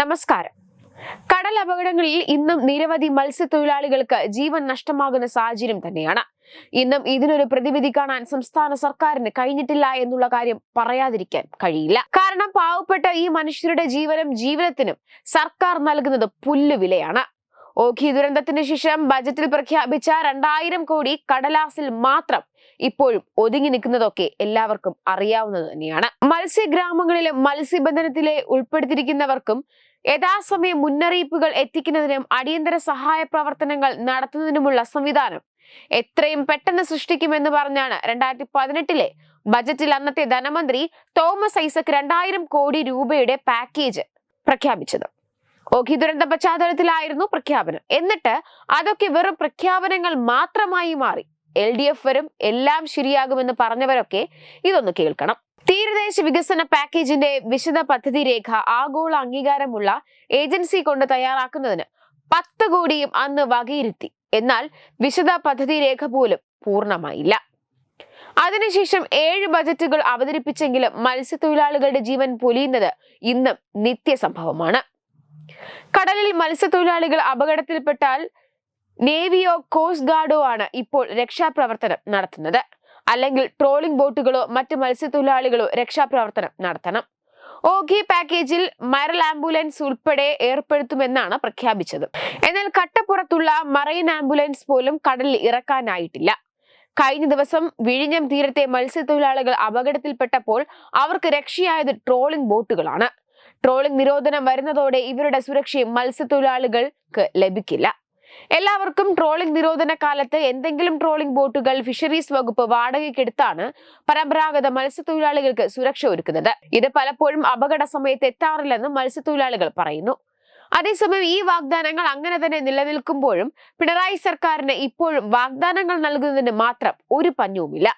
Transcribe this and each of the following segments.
നമസ്കാരം. കടൽ അപകടങ്ങളിൽ ഇന്നും നിരവധി മത്സ്യത്തൊഴിലാളികൾക്ക് ജീവൻ നഷ്ടമാകുന്ന സാഹചര്യം തന്നെയാണ്. ഇന്നും ഇതിനൊരു പ്രതിവിധി കാണാൻ സംസ്ഥാന സർക്കാരിന് കഴിഞ്ഞിട്ടില്ല എന്നുള്ള കാര്യം പറയാതിരിക്കാൻ കഴിയില്ല. കാരണം പാവപ്പെട്ട ഈ മനുഷ്യരുടെ ജീവനും ജീവിതത്തിനും സർക്കാർ നൽകുന്നത് പുല്ലുവിലയാണ് ഓഖി ദുരന്തത്തിന് ശേഷം ബജറ്റിൽ പ്രഖ്യാപിച്ച രണ്ടായിരം കോടി കടലാസിൽ മാത്രം ഇപ്പോഴും ഒതുങ്ങി നിൽക്കുന്നതൊക്കെ എല്ലാവർക്കും അറിയാവുന്നത് തന്നെയാണ്. മത്സ്യഗ്രാമങ്ങളിലും മത്സ്യബന്ധനത്തിലെ ഉൾപ്പെടുത്തിയിരിക്കുന്നവർക്കും യഥാസമയം മുന്നറിയിപ്പുകൾ എത്തിക്കുന്നതിനും അടിയന്തര സഹായ പ്രവർത്തനങ്ങൾ നടത്തുന്നതിനുമുള്ള സംവിധാനം എത്രയും പെട്ടെന്ന് സൃഷ്ടിക്കുമെന്ന് പറഞ്ഞാണ് രണ്ടായിരത്തി പതിനെട്ടിലെ ബജറ്റിൽ അന്നത്തെ ധനമന്ത്രി തോമസ് ഐസക് രണ്ടായിരം കോടി രൂപയുടെ പാക്കേജ് പ്രഖ്യാപിച്ചത്. ഓഖി ദുരന്ത പശ്ചാത്തലത്തിലായിരുന്നു പ്രഖ്യാപനം. എന്നിട്ട് അതൊക്കെ വെറും പ്രഖ്യാപനങ്ങൾ മാത്രമായി മാറി. എൽ ഡി എഫ് വരും എല്ലാം ശരിയാകുമെന്ന് പറഞ്ഞവരൊക്കെ ഇതൊന്ന് കേൾക്കണം. തീരദേശ വികസന പാക്കേജിന്റെ വിശദ പദ്ധതി രേഖ ആഗോള അംഗീകാരമുള്ള ഏജൻസി കൊണ്ട് തയ്യാറാക്കുന്നതിന് പത്ത് കോടിയും അന്ന് വകയിരുത്തി. എന്നാൽ വിശദ പദ്ധതി രേഖ പോലും പൂർണമായില്ല. അതിനുശേഷം ഏഴ് ബജറ്റുകൾ അവതരിപ്പിച്ചെങ്കിലും മത്സ്യത്തൊഴിലാളികളുടെ ജീവൻ പൊലിയുന്നത് ഇന്നും നിത്യസംഭവമാണ്. കടലിൽ മത്സ്യത്തൊഴിലാളികൾ അപകടത്തിൽപ്പെട്ടാൽ നേവിയോ കോസ്റ്റ് ഗാർഡോ ആണ് ഇപ്പോൾ രക്ഷാപ്രവർത്തനം നടത്തുന്നത്. അല്ലെങ്കിൽ ട്രോളിംഗ് ബോട്ടുകളോ മറ്റ് മത്സ്യത്തൊഴിലാളികളോ രക്ഷാപ്രവർത്തനം നടത്തണം. ഓഖി പാക്കേജിൽ മരൽ ആംബുലൻസ് ഉൾപ്പെടെ ഏർപ്പെടുത്തുമെന്നാണ് പ്രഖ്യാപിച്ചത്. എന്നാൽ കട്ടപ്പുറത്തുള്ള മറൈൻ ആംബുലൻസ് പോലും കടലിൽ ഇറക്കാനായിട്ടില്ല. കഴിഞ്ഞ ദിവസം വിഴിഞ്ഞം തീരത്തെ മത്സ്യത്തൊഴിലാളികൾ അപകടത്തിൽപ്പെട്ടപ്പോൾ അവർക്ക് രക്ഷയായത് ട്രോളിംഗ് ബോട്ടുകളാണ് ട്രോളിംഗ് നിരോധനം വരുന്നതോടെ ഇവരുടെ സുരക്ഷയും മത്സ്യത്തൊഴിലാളികൾക്ക് ലഭിക്കില്ല. എല്ലാവർക്കും ട്രോളിംഗ് നിരോധന കാലത്ത് എന്തെങ്കിലും ട്രോളിംഗ് ബോട്ടുകൾ ഫിഷറീസ് വകുപ്പ് വാടകയ്ക്കെടുത്താണ് പരമ്പരാഗത മത്സ്യത്തൊഴിലാളികൾക്ക് സുരക്ഷ ഒരുക്കുന്നത്. ഇത് പലപ്പോഴും അപകട സമയത്ത് എത്താറില്ലെന്ന് മത്സ്യത്തൊഴിലാളികൾ പറയുന്നു. അതേസമയം ഈ വാഗ്ദാനങ്ങൾ അങ്ങനെ തന്നെ നിലനിൽക്കുമ്പോഴും പിണറായി സർക്കാരിന് ഇപ്പോഴും വാഗ്ദാനങ്ങൾ നൽകുന്നതിന് മാത്രം ഒരു പഞ്ഞവുമില്ല.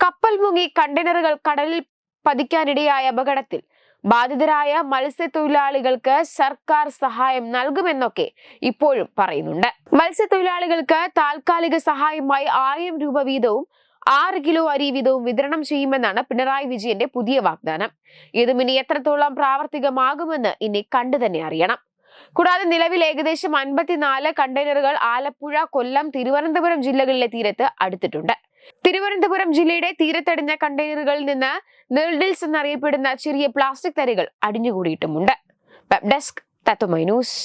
കപ്പൽ മുങ്ങി കണ്ടെയ്നറുകൾ കടലിൽ പതിക്കാനിടയായ അപകടത്തിൽ ബാധിതരായ മത്സ്യത്തൊഴിലാളികൾക്ക് സർക്കാർ സഹായം നൽകുമെന്നൊക്കെ ഇപ്പോഴും പറയുന്നുണ്ട്. മത്സ്യത്തൊഴിലാളികൾക്ക് താൽക്കാലിക സഹായമായി ആയിരം രൂപ വീതവും ആറ് കിലോ അരി വീതവും വിതരണം ചെയ്യുമെന്നാണ് പിണറായി വിജയന്റെ പുതിയ വാഗ്ദാനം. ഇതും ഇനി എത്രത്തോളം പ്രാവർത്തികമാകുമെന്ന് ഇനി കണ്ടു തന്നെ അറിയണം. കൂടാതെ നിലവിൽ ഏകദേശം അൻപത്തിനാല് കണ്ടെയ്നറുകൾ ആലപ്പുഴ കൊല്ലം തിരുവനന്തപുരം ജില്ലകളിലെ തീരത്ത് അടുത്തിട്ടുണ്ട്. തിരുവനന്തപുരം ജില്ലയുടെ തീരത്തടിഞ്ഞ കണ്ടെയ്നറുകളിൽ നിന്ന് നെൽഡിൽസ് എന്നറിയപ്പെടുന്ന ചെറിയ പ്ലാസ്റ്റിക് തരികൾ അടിഞ്ഞുകൂടിയിട്ടുമുണ്ട്. Web desk Tatvamayi news.